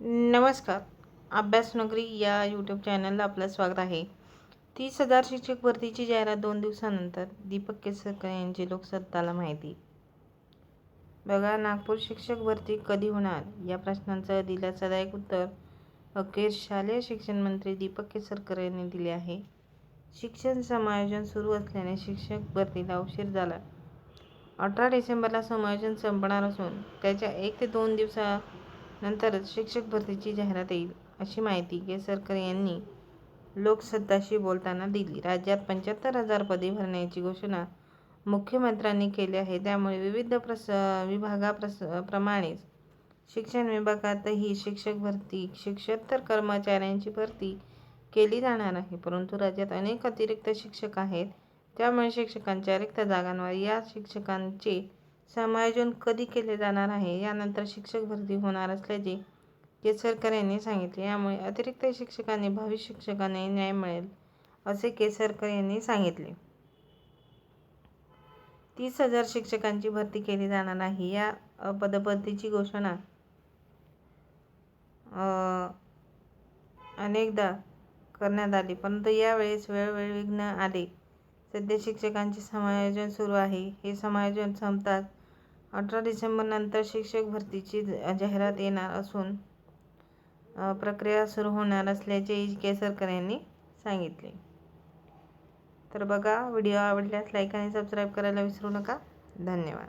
नमस्कार. अभ्यास नगरी या यूट्यूब चॅनलला आपलं स्वागत आहे. तीस हजार शिक्षक भरतीची जाहिरात दोन दिवसानंतर दीपक केसरकर यांची लोकसत्ताला माहिती. बघा नागपूर शिक्षक भरती कधी होणार? या प्रश्नांचं दिलासादायक उत्तर अखेर शालेय शिक्षण मंत्री दीपक केसरकर यांनी दिले आहे. शिक्षण समायोजन सुरू असल्याने शिक्षक भरतीला उशीर झाला. अठरा डिसेंबरला समायोजन संपणार असून त्याच्या एक ते दोन दिवसा नंतरच शिक्षक भरतीची जाहिरात येईल अशी माहिती केसरकर यांनी लोकसत्ताशी बोलताना दिली. राज्यात पंच्याहत्तर हजार पदे भरण्याची घोषणा मुख्यमंत्र्यांनी केली आहे. त्यामुळे विविध प्रस विभागाप्रस प्रमाणेच शिक्षण विभागातही शिक्षक भरती शिक्षोत्तर कर्मचाऱ्यांची भरती केली जाणार आहे. परंतु राज्यात अनेक अतिरिक्त शिक्षक आहेत त्यामुळे शिक्षकांच्या रिक्त जागांवर या शिक्षकांचे समायोजन कधी केले जाणार आहे? यानंतर शिक्षक भरती होणार असल्याचे केसरकर यांनी सांगितले. यामुळे अतिरिक्त शिक्षकांनी भावी शिक्षकांनाही न्याय मिळेल असे केसरकर यांनी सांगितले. तीस हजार शिक्षकांची भरती केली जाणार नाही. या पदभरतीची घोषणा अनेकदा करण्यात आली. परंतु यावेळेस वेळोवेळी विघ्न आले. सध्या शिक्षकांचे समायोजन सुरू आहे. हे समायोजन संपताच अठरा डिसेंबरनंतर शिक्षक भरतीची जाहिरात येणार असून प्रक्रिया सुरू होणार असल्याचे केसरकर यांनी सांगितले. तर बघा व्हिडिओ आवडल्यास लाईक आणि सबस्क्राईब करायला विसरू नका. धन्यवाद.